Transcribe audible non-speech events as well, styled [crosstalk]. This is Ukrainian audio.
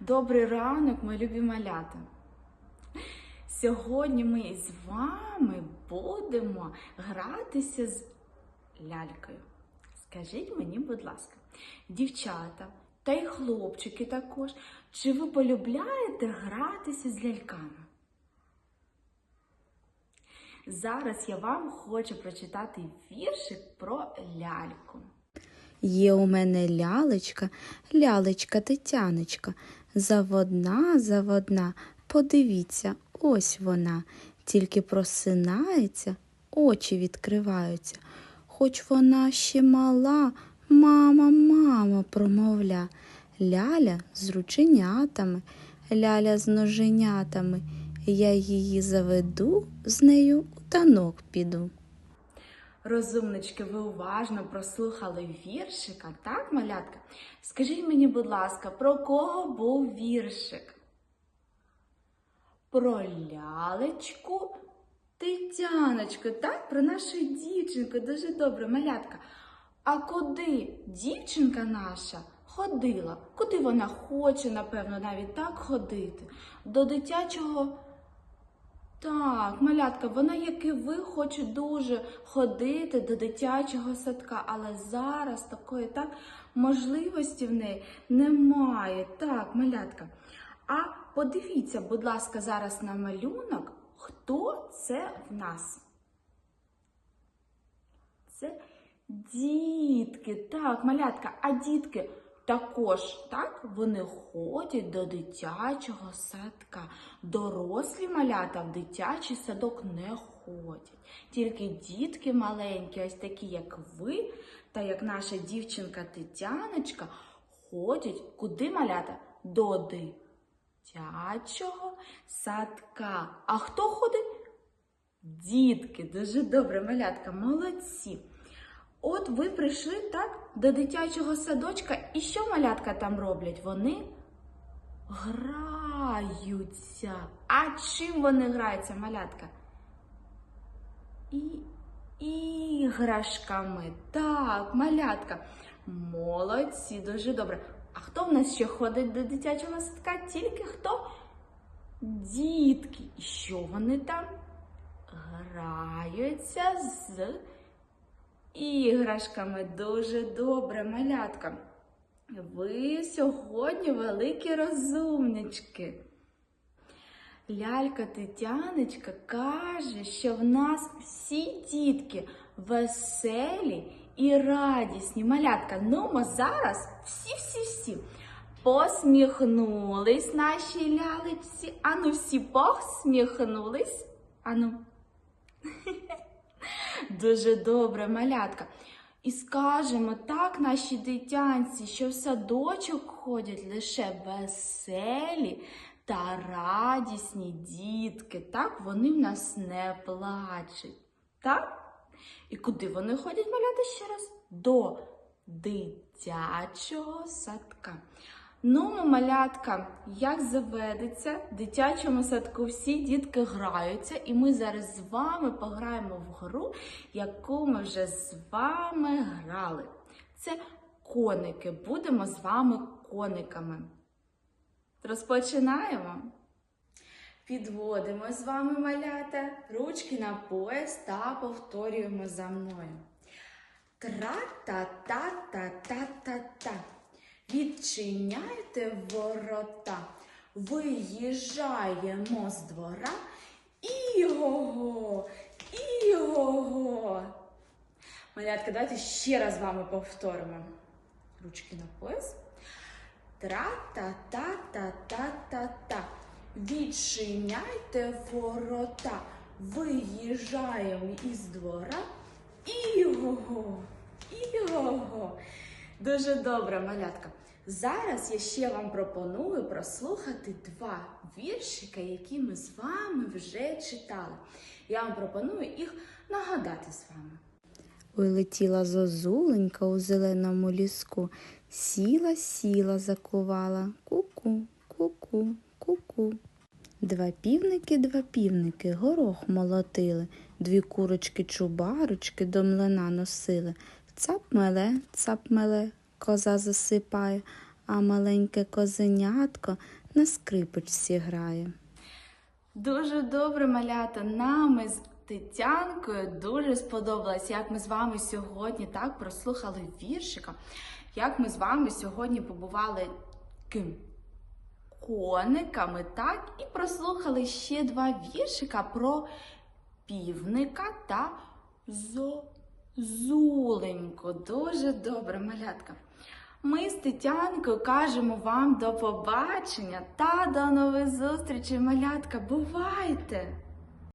Добрий ранок, мої любі малята. Сьогодні ми з вами будемо гратися з лялькою. Скажіть мені, будь ласка, дівчата та й хлопчики також, чи ви полюбляєте гратися з ляльками? Зараз я вам хочу прочитати віршик про ляльку. Є у мене лялечка, лялечка Тетяночка, заводна, заводна, подивіться, ось вона, тільки просинається, очі відкриваються. Хоч вона ще мала, мама, мама промовля, ляля з рученятами, ляля з ноженятами. Я її заведу, з нею у танок піду. Розумнички, ви уважно прослухали віршика, так, малятка? Скажіть мені, будь ласка, про кого був віршик? Про лялечку Тетяночку, так? Про нашу дівчинку. Дуже добре, малятка. А куди дівчинка наша ходила? Куди вона хоче, напевно, навіть так ходити? До дитячого. Так, малятка, вона, як і ви, хоче дуже ходити до дитячого садка, але зараз такої так можливості в неї немає. Так, малятка. А подивіться, будь ласка, зараз на малюнок, хто це в нас? Це дітки. Так, малятка, а дітки також, так, вони ходять до дитячого садка. Дорослі малята в дитячий садок не ходять. Тільки дітки маленькі, ось такі, як ви, та як наша дівчинка Тетяночка, ходять куди малята? До дитячого садка. А хто ходить? Дітки, дуже добре, малятка, молодці. От ви прийшли так до дитячого садочка, і що малятка там роблять? Вони граються. А чим вони граються, малятка? І іграшками. Так, малятка. Молодці, дуже добре. А хто в нас ще ходить до дитячого садка? Тільки хто? Дітки. І що вони там? Граються з іграшками. Дуже добре, малятка. Ви сьогодні великі розумнички. Лялька Тетяночка каже, що в нас всі дітки веселі і радісні. Малятка, ну ми зараз всі-всі-всі посміхнулись нашій лялечці. Ану, всі посміхнулись. Ану. [laughs] Дуже добре, малятка. І скажемо так нашій дитянці, що в садочок ходять лише веселі та радісні дітки. Так, вони в нас не плачуть. Так? І куди вони ходять малята ще раз? До дитячого садка. Ну, малятка, як заведеться, в дитячому садку всі дітки граються, і ми зараз з вами пограємо в гру, яку ми вже з вами грали. Це коники. Будемо з вами кониками. Розпочинаємо. Підводимо з вами малята, ручки на пояс та повторюємо за мною. Тра-та-та-та-та-та-та. Відчиняйте ворота, виїжджаємо з двора. Іго-го, іго-го. Малятка, давайте ще раз з вами повторимо. Ручки на пояс. Тра-та-та-та-та-та-та. Відчиняйте ворота, виїжджаємо із двора. Іго-го, іго-го. Дуже добре, малятка. Зараз я ще вам пропоную прослухати два віршика, які ми з вами вже читали. Я вам пропоную їх нагадати з вами. Ой, летіла зозуленька у зеленому ліску, сіла, сіла, закувала, ку-ку, ку-ку, ку-ку. Два півники, два півники, горох молотили, дві курочки чубарочки до млина носили. Цап меле, коза засипає, а маленьке козенятко на скрипочці грає. Дуже добре, малята. Нам із Тетянкою дуже сподобалось, як ми з вами сьогодні так прослухали віршика, як ми з вами сьогодні побували ким? Кониками, так? І прослухали ще два віршика про півника та зозуленьку. Дуже добре, малятка. Ми з Тетянкою кажемо вам до побачення та до нових зустрічей, малятка. Бувайте!